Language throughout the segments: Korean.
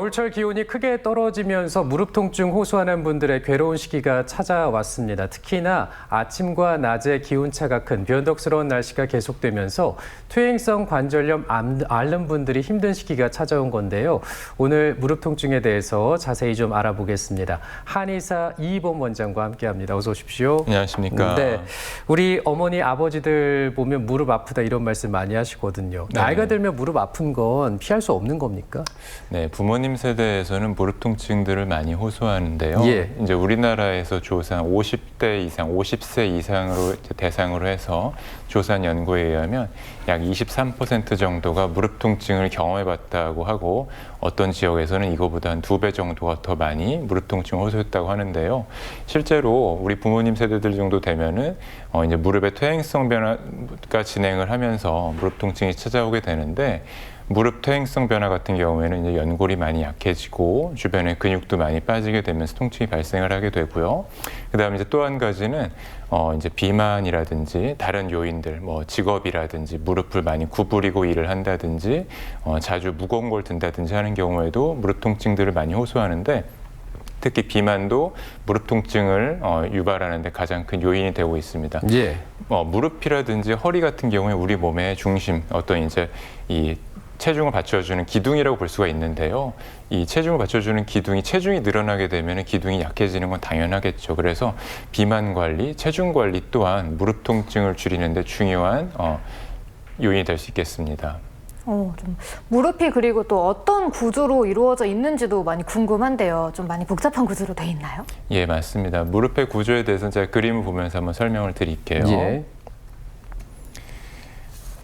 겨울철 기온이 크게 떨어지면서 무릎 통증 호소하는 분들의 괴로운 시기가 찾아왔습니다. 특히나 아침과 낮에 기온차가 큰 변덕스러운 날씨가 계속되면서 퇴행성 관절염 암- 앓는 분들이 힘든 시기가 찾아온 건데요. 오늘 무릎 통증에 대해서 자세히 좀 알아보겠습니다. 한의사 이희범 원장과 함께합니다. 어서 오십시오. 안녕하십니까. 네, 우리 어머니 아버지들 보면 무릎 아프다 이런 말씀 많이 하시거든요. 네. 나이가 들면 무릎 아픈 건 피할 수 없는 겁니까? 네, 부모님 세대에서는 무릎 통증들을 많이 호소하는데요. 예. 이제 우리나라에서 조사한 50대 이상, 50세 이상으로 대상으로 해서 조사한 연구에 의하면 약 23% 정도가 무릎 통증을 경험해봤다고 하고 어떤 지역에서는 이거보다 한 두 배 정도가 더 많이 무릎 통증을 호소했다고 하는데요. 실제로 우리 부모님 세대들 정도 되면은 어 이제 무릎의 퇴행성 변화가 진행을 하면서 무릎 통증이 찾아오게 되는데 무릎 퇴행성 변화 같은 경우에는 이제 연골이 많이 약해지고 주변에 근육도 많이 빠지게 되면서 통증이 발생을 하게 되고요. 그다음에 이제 또 한 가지는 어 이제 비만이라든지 다른 요인들 뭐 직업이라든지 무릎을 많이 구부리고 일을 한다든지 어 자주 무거운 걸 든다든지 하는 경우에도 무릎 통증들을 많이 호소하는데 특히 비만도 무릎 통증을 어, 유발하는데 가장 큰 요인이 되고 있습니다. 예. 어, 무릎이라든지 허리 같은 경우에 우리 몸의 중심 어떤 이제 이 체중을 받쳐주는 기둥이라고 볼 수가 있는데요. 이 체중을 받쳐주는 기둥이 체중이 늘어나게 되면 기둥이 약해지는 건 당연하겠죠. 그래서 비만 관리, 체중 관리 또한 무릎 통증을 줄이는데 중요한 어, 요인이 될 수 있겠습니다. 어, 좀 무릎이 그리고 또 어떤 구조로 이루어져 있는지도 많이 궁금한데요. 좀 많이 복잡한 구조로 돼 있나요? 예, 맞습니다. 무릎의 구조에 대해서는 제가 그림을 보면서 한번 설명을 드릴게요. 예.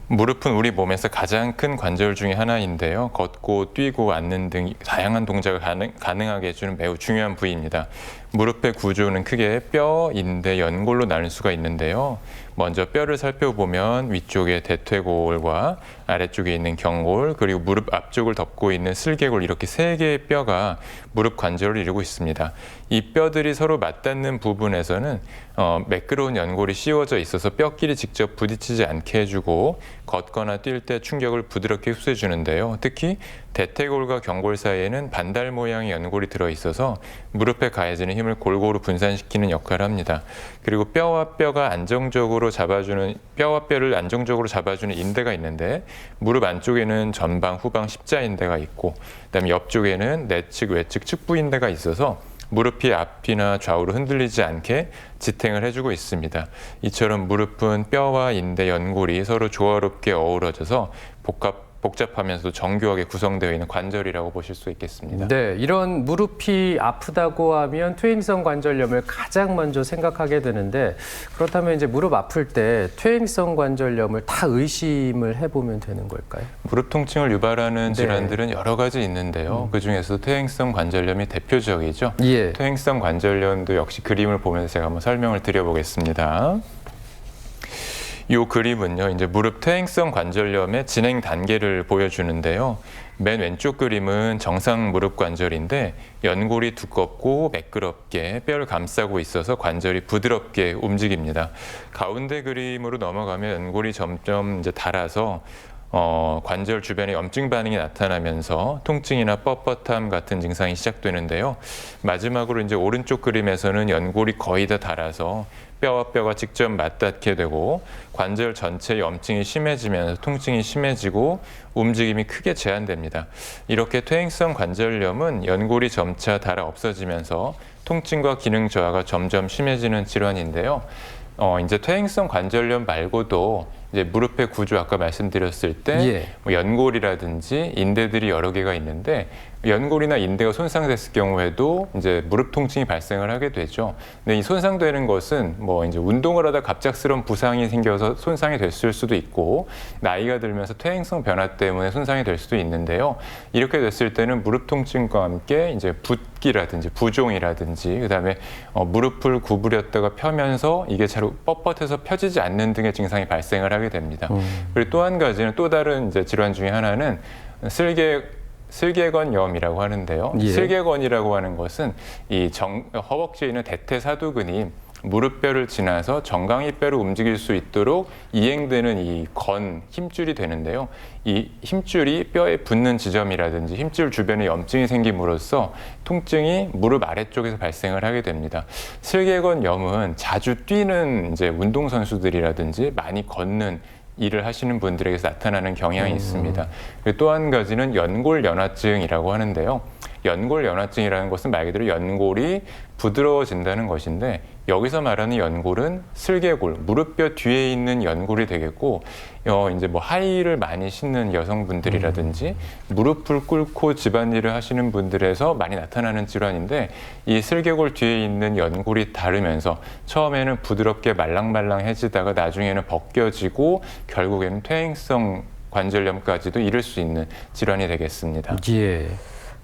무릎은 우리 몸에서 가장 큰 관절 중에 하나인데요. 걷고 뛰고 앉는 등 다양한 동작을 가능, 가능하게 해주는 매우 중요한 부위입니다. 무릎의 구조는 크게 뼈, 인대, 연골로 나눌 수가 있는데요. 먼저 뼈를 살펴보면 위쪽에 대퇴골과 아래쪽에 있는 경골 그리고 무릎 앞쪽을 덮고 있는 슬개골 이렇게 세 개의 뼈가 무릎 관절을 이루고 있습니다. 이 뼈들이 서로 맞닿는 부분에서는 어, 매끄러운 연골이 씌워져 있어서 뼈끼리 직접 부딪히지 않게 해주고 걷거나 뛸 때 충격을 부드럽게 흡수해 주는데요. 특히 대퇴골과 경골 사이에는 반달 모양의 연골이 들어 있어서 무릎에 가해지는 힘을 골고루 분산시키는 역할을 합니다. 그리고 뼈와 뼈가 안정적으로 잡아주는 뼈와 뼈를 안정적으로 잡아주는 인대가 있는데 무릎 안쪽에는 전방, 후방 십자인대가 있고 그다음에 옆쪽에는 내측, 외측 측부인대가 있어서 무릎이 앞이나 좌우로 흔들리지 않게 지탱을 해주고 있습니다. 이처럼 무릎은 뼈와 인대, 연골이 서로 조화롭게 어우러져서 복합 복잡하면서도 정교하게 구성되어 있는 관절이라고 보실 수 있겠습니다. 네, 이런 무릎이 아프다고 하면 퇴행성 관절염을 가장 먼저 생각하게 되는데 그렇다면 이제 무릎 아플 때 퇴행성 관절염을 다 의심을 해보면 되는 걸까요? 무릎 통증을 유발하는 네. 질환들은 여러 가지 있는데요. 그 중에서 퇴행성 관절염이 대표적이죠. 예. 퇴행성 관절염도 역시 그림을 보면서 제가 한번 설명을 드려보겠습니다. 이 그림은요, 이제 무릎 퇴행성 관절염의 진행 단계를 보여주는데요. 맨 왼쪽 그림은 정상 무릎 관절인데 연골이 두껍고 매끄럽게 뼈를 감싸고 있어서 관절이 부드럽게 움직입니다. 가운데 그림으로 넘어가면 연골이 점점 이제 닳아서 어, 관절 주변에 염증 반응이 나타나면서 통증이나 뻣뻣함 같은 증상이 시작되는데요. 마지막으로 이제 오른쪽 그림에서는 연골이 거의 다 닳아서 뼈와 뼈가 직접 맞닿게 되고 관절 전체의 염증이 심해지면서 통증이 심해지고 움직임이 크게 제한됩니다. 이렇게 퇴행성 관절염은 연골이 점차 닳아 없어지면서 통증과 기능 저하가 점점 심해지는 질환인데요. 어, 이제 퇴행성 관절염 말고도 이제 무릎의 구조 아까 말씀드렸을 때 예. 뭐 연골이라든지 인대들이 여러 개가 있는데 연골이나 인대가 손상됐을 경우에도 이제 무릎 통증이 발생을 하게 되죠. 근데 이 손상되는 것은 뭐 이제 운동을 하다 갑작스러운 부상이 생겨서 손상이 됐을 수도 있고 나이가 들면서 퇴행성 변화 때문에 손상이 될 수도 있는데요. 이렇게 됐을 때는 무릎 통증과 함께 이제 붓기라든지 부종이라든지 그다음에 어, 무릎을 구부렸다가 펴면서 이게 잘 뻣뻣해서 펴지지 않는 등의 증상이 발생을 하게 됩니다. 그리고 또 한 가지는 또 다른 이제 질환 중에 하나는 슬개 슬개건염이라고 하는데요. 예. 슬개건이라고 하는 것은 이 정, 허벅지에 있는 대퇴사두근이 무릎뼈를 지나서 정강이뼈로 움직일 수 있도록 이행되는 이 건 힘줄이 되는데요. 이 힘줄이 뼈에 붙는 지점이라든지 힘줄 주변에 염증이 생김으로써 통증이 무릎 아래쪽에서 발생을 하게 됩니다. 슬개건 염은 자주 뛰는 이제 운동 선수들이라든지 많이 걷는 일을 하시는 분들에게서 나타나는 경향이 있습니다. 또 한 가지는 연골 연화증이라고 하는데요. 연골 연화증이라는 것은 말 그대로 연골이 부드러워진다는 것인데 여기서 말하는 연골은 슬개골, 무릎뼈 뒤에 있는 연골이 되겠고 어 이제 뭐 하이힐을 많이 신는 여성분들이라든지 무릎을 꿇고 집안일을 하시는 분들에서 많이 나타나는 질환인데 이 슬개골 뒤에 있는 연골이 다르면서 처음에는 부드럽게 말랑말랑해지다가 나중에는 벗겨지고 결국에는 퇴행성 관절염까지도 이를 수 있는 질환이 되겠습니다. 예.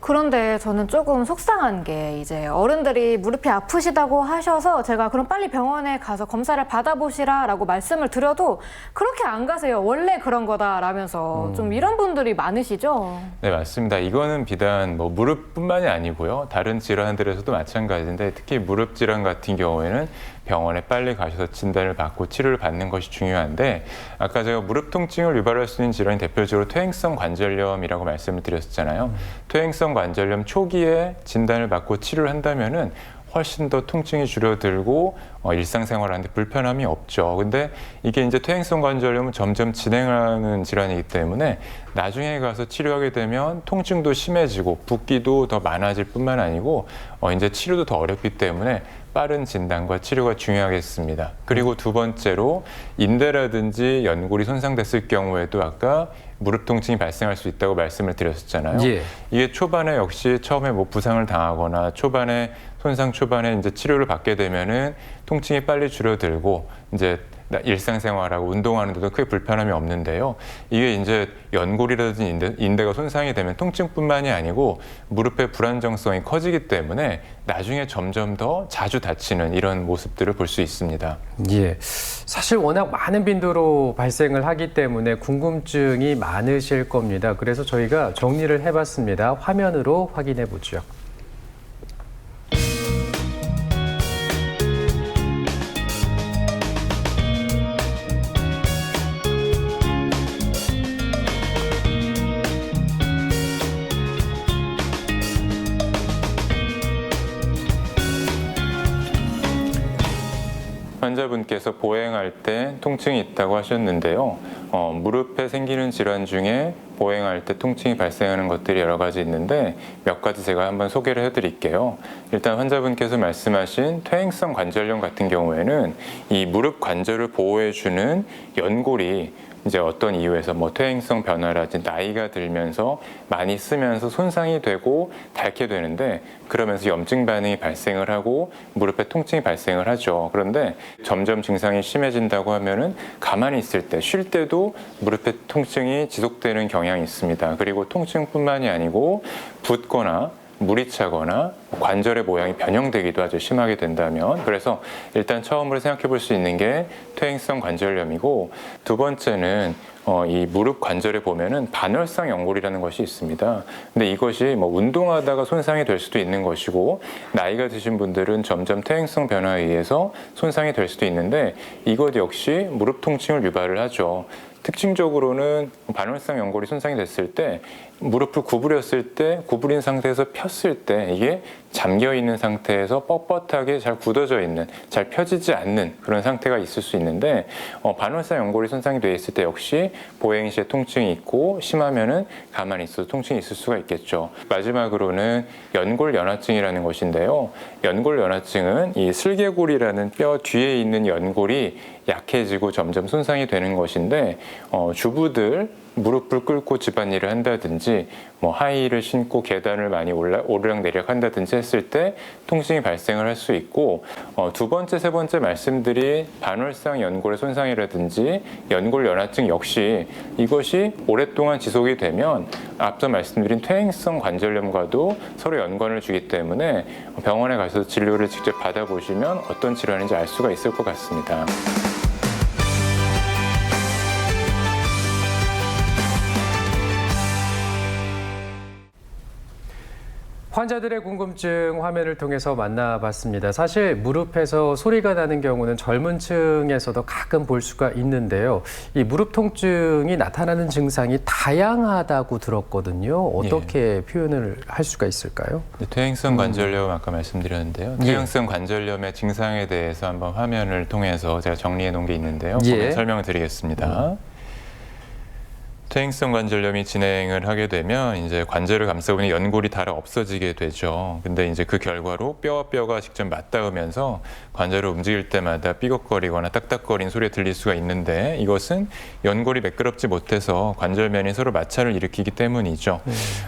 그런데 저는 조금 속상한 게 이제 어른들이 무릎이 아프시다고 하셔서 제가 그럼 빨리 병원에 가서 검사를 받아보시라 라고 말씀을 드려도 그렇게 안 가세요. 원래 그런 거다 라면서 좀 이런 분들이 많으시죠. 네, 맞습니다. 이거는 비단 뭐 무릎뿐만이 아니고요. 다른 질환들에서도 마찬가지인데 특히 무릎 질환 같은 경우에는 병원에 빨리 가셔서 진단을 받고 치료를 받는 것이 중요한데 아까 제가 무릎 통증을 유발할 수 있는 질환이 대표적으로 퇴행성 관절염이라고 말씀을 드렸었잖아요. 퇴행성 관절염 초기에 진단을 받고 치료를 한다면은 훨씬 더 통증이 줄어들고 어, 일상생활하는데 불편함이 없죠. 근데 이게 이제 퇴행성 관절염은 점점 진행하는 질환이기 때문에 나중에 가서 치료하게 되면 통증도 심해지고 붓기도 더 많아질 뿐만 아니고 어, 이제 치료도 더 어렵기 때문에 빠른 진단과 치료가 중요하겠습니다. 그리고 두 번째로 인대라든지 연골이 손상됐을 경우에도 아까 무릎 통증이 발생할 수 있다고 말씀을 드렸었잖아요. 예. 이게 초반에 역시 처음에 뭐 부상을 당하거나 초반에 손상 초반에 이제 치료를 받게 되면은 통증이 빨리 줄어들고 이제 나- 일상생활하고 운동하는 데도 크게 불편함이 없는데요. 이게 이제 연골이라든지 인대, 인대가 손상이 되면 통증뿐만이 아니고 무릎의 불안정성이 커지기 때문에 나중에 점점 더 자주 다치는 이런 모습들을 볼 수 있습니다. 예. 사실 워낙 많은 빈도로 발생을 하기 때문에 궁금증이 많으실 겁니다. 그래서 저희가 정리를 해봤습니다. 화면으로 확인해 보죠. 환자분께서 보행할 때 통증이 있다고 하셨는데요. 어, 무릎에 생기는 질환 중에 보행할 때 통증이 발생하는 것들이 여러 가지 있는데 몇 가지 제가 한번 소개를 해드릴게요. 일단 환자분께서 말씀하신 퇴행성 관절염 같은 경우에는 이 무릎 관절을 보호해주는 연골이 이제 어떤 이유에서 뭐 퇴행성 변화라든지 나이가 들면서 많이 쓰면서 손상이 되고 닳게 되는데 그러면서 염증 반응이 발생을 하고 무릎에 통증이 발생을 하죠. 그런데 점점 증상이 심해진다고 하면은 가만히 있을 때, 쉴 때도 무릎에 통증이 지속되는 경향이 있습니다. 그리고 통증뿐만이 아니고 붓거나 물이 차거나 관절의 모양이 변형되기도 아주 심하게 된다면 그래서 일단 처음으로 생각해 볼 수 있는 게 퇴행성 관절염이고 두 번째는 어, 이 무릎 관절에 보면은 반월상 연골이라는 것이 있습니다. 근데 이것이 뭐 운동하다가 손상이 될 수도 있는 것이고 나이가 드신 분들은 점점 퇴행성 변화에 의해서 손상이 될 수도 있는데 이것 역시 무릎 통증을 유발을 하죠. 특징적으로는 반월상 연골이 손상이 됐을 때 무릎을 구부렸을 때 구부린 상태에서 폈을 때 이게 잠겨 있는 상태에서 뻣뻣하게 잘 굳어져 있는 잘 펴지지 않는 그런 상태가 있을 수 있는데 어, 반월상 연골이 손상이 돼 있을 때 역시 보행 시에 통증이 있고 심하면은 가만히 있어도 통증이 있을 수가 있겠죠. 마지막으로는 연골 연화증이라는 것인데요. 연골 연화증은 이 슬개골이라는 뼈 뒤에 있는 연골이 약해지고 점점 손상이 되는 것인데 어, 주부들 무릎을 꿇고 집안일을 한다든지 뭐 하이힐을 신고 계단을 많이 올라, 오르락내리락 한다든지 했을 때 통증이 발생을 할 수 있고 어, 두 번째 세 번째 말씀드린 반월상 연골의 손상이라든지 연골 연화증 역시 이것이 오랫동안 지속이 되면 앞서 말씀드린 퇴행성 관절염과도 서로 연관을 주기 때문에 병원에 가서 진료를 직접 받아보시면 어떤 질환인지 알 수가 있을 것 같습니다. 환자들의 궁금증 화면을 통해서 만나봤습니다. 사실 무릎에서 소리가 나는 경우는 젊은 층에서도 가끔 볼 수가 있는데요. 이 무릎 통증이 나타나는 증상이 다양하다고 들었거든요. 어떻게 표현을 할 수가 있을까요? 네, 퇴행성 관절염 아까 말씀드렸는데요. 예. 퇴행성 관절염의 증상에 대해서 한번 화면을 통해서 제가 정리해 놓은 게 있는데요. 예. 설명을 드리겠습니다. 퇴행성 관절염이 진행을 하게 되면 이제 관절을 감싸고 있는 연골이 닳아 없어지게 되죠. 근데 이제 그 결과로 뼈와 뼈가 직접 맞닿으면서 관절을 움직일 때마다 삐걱거리거나 딱딱거리는 소리가 들릴 수가 있는데 이것은 연골이 매끄럽지 못해서 관절면이 서로 마찰을 일으키기 때문이죠.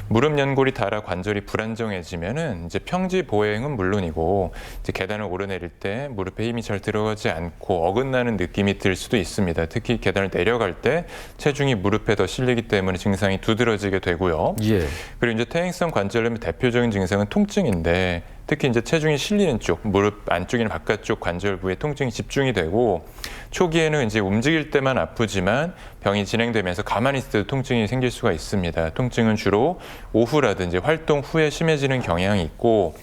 무릎 연골이 닳아 관절이 불안정해지면은 이제 평지 보행은 물론이고 이제 계단을 오르내릴 때 무릎에 힘이 잘 들어가지 않고 어긋나는 느낌이 들 수도 있습니다. 특히 계단을 내려갈 때 체중이 무릎에 더 실리기 때문에 증상이 두드러지게 되고요. 예. 그리고 이제 퇴행성 관절염의 대표적인 증상은 통증인데 특히 이제 체중이 실리는 쪽, 무릎 안쪽이나 바깥쪽 관절 부에 통증이 집중이 되고 초기에는 이제 움직일 때만 아프지만 병이 진행되면서 가만히 있을 때도 통증이 생길 수가 있습니다. 통증은 주로 오후라든지 활동 후에 심해지는 경향이 있고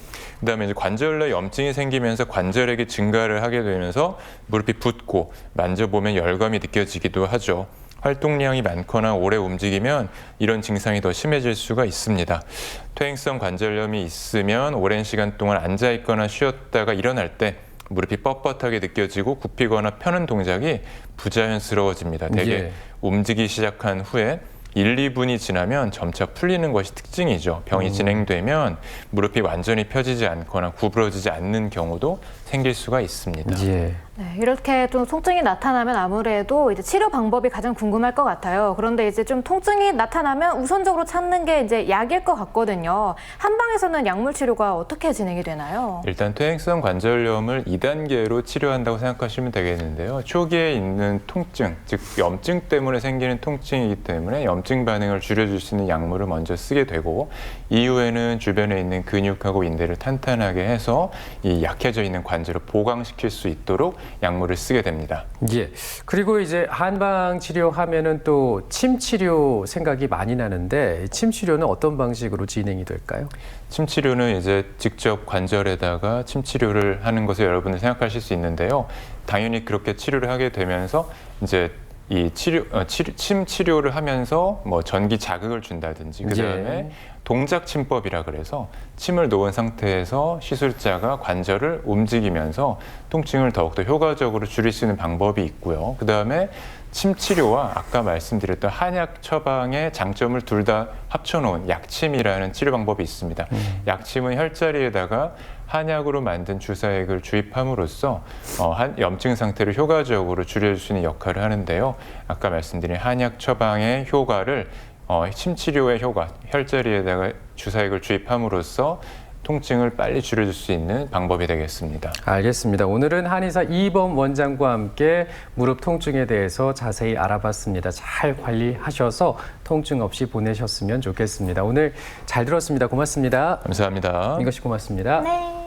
그다음에 이제 관절내 염증이 생기면서 관절액이 증가를 하게 되면서 무릎이 붓고 만져보면 열감이 느껴지기도 하죠. 활동량이 많거나 오래 움직이면 이런 증상이 더 심해질 수가 있습니다. 퇴행성 관절염이 있으면 오랜 시간 동안 앉아 있거나 쉬었다가 일어날 때 무릎이 뻣뻣하게 느껴지고 굽히거나 펴는 동작이 부자연스러워집니다. 대개 예. 움직이기 시작한 후에 1, 2분이 지나면 점차 풀리는 것이 특징이죠. 병이 진행되면 무릎이 완전히 펴지지 않거나 구부러지지 않는 경우도 생길 수가 있습니다. 예. 네, 이렇게 좀 통증이 나타나면 아무래도 이제 치료 방법이 가장 궁금할 것 같아요. 그런데 이제 좀 통증이 나타나면 우선적으로 찾는 게 이제 약일 것 같거든요. 한방에서는 약물 치료가 어떻게 진행이 되나요? 일단 퇴행성 관절염을 2단계로 치료한다고 생각하시면 되겠는데요. 초기에 있는 통증, 즉 염증 때문에 생기는 통증이기 때문에 염증 반응을 줄여줄 수 있는 약물을 먼저 쓰게 되고 이후에는 주변에 있는 근육하고 인대를 탄탄하게 해서 이 약해져 있는 관 절을 보강시킬 수 있도록 약물을 쓰게 됩니다. 예. 그리고 이제 한방 치료하면은 또 침 치료 생각이 많이 나는데 침 치료는 어떤 방식으로 진행이 될까요? 침 치료는 이제 직접 관절에다가 침 치료를 하는 것을 여러분들 생각하실 수 있는데요. 당연히 그렇게 치료를 하게 되면서 이제 이 치료, 어, 치료 침 치료를 하면서 뭐 전기 자극을 준다든지 그 다음에 예. 동작 침법이라 그래서 침을 놓은 상태에서 시술자가 관절을 움직이면서 통증을 더욱더 효과적으로 줄일 수 있는 방법이 있고요. 그 다음에 침 치료와 아까 말씀드렸던 한약 처방의 장점을 둘 다 합쳐놓은 약침이라는 치료 방법이 있습니다. 약침은 혈자리에다가 한약으로 만든 주사액을 주입함으로써 어, 한 염증 상태를 효과적으로 줄여줄 수 있는 역할을 하는데요. 아까 말씀드린 한약 처방의 효과를 어, 침 치료의 효과, 혈자리에다가 주사액을 주입함으로써 통증을 빨리 줄여줄 수 있는 방법이 되겠습니다. 알겠습니다. 오늘은 한의사 이범 원장과 함께 무릎 통증에 대해서 자세히 알아봤습니다. 잘 관리하셔서 통증 없이 보내셨으면 좋겠습니다. 오늘 잘 들었습니다. 고맙습니다. 감사합니다. 이것이 고맙습니다. 네.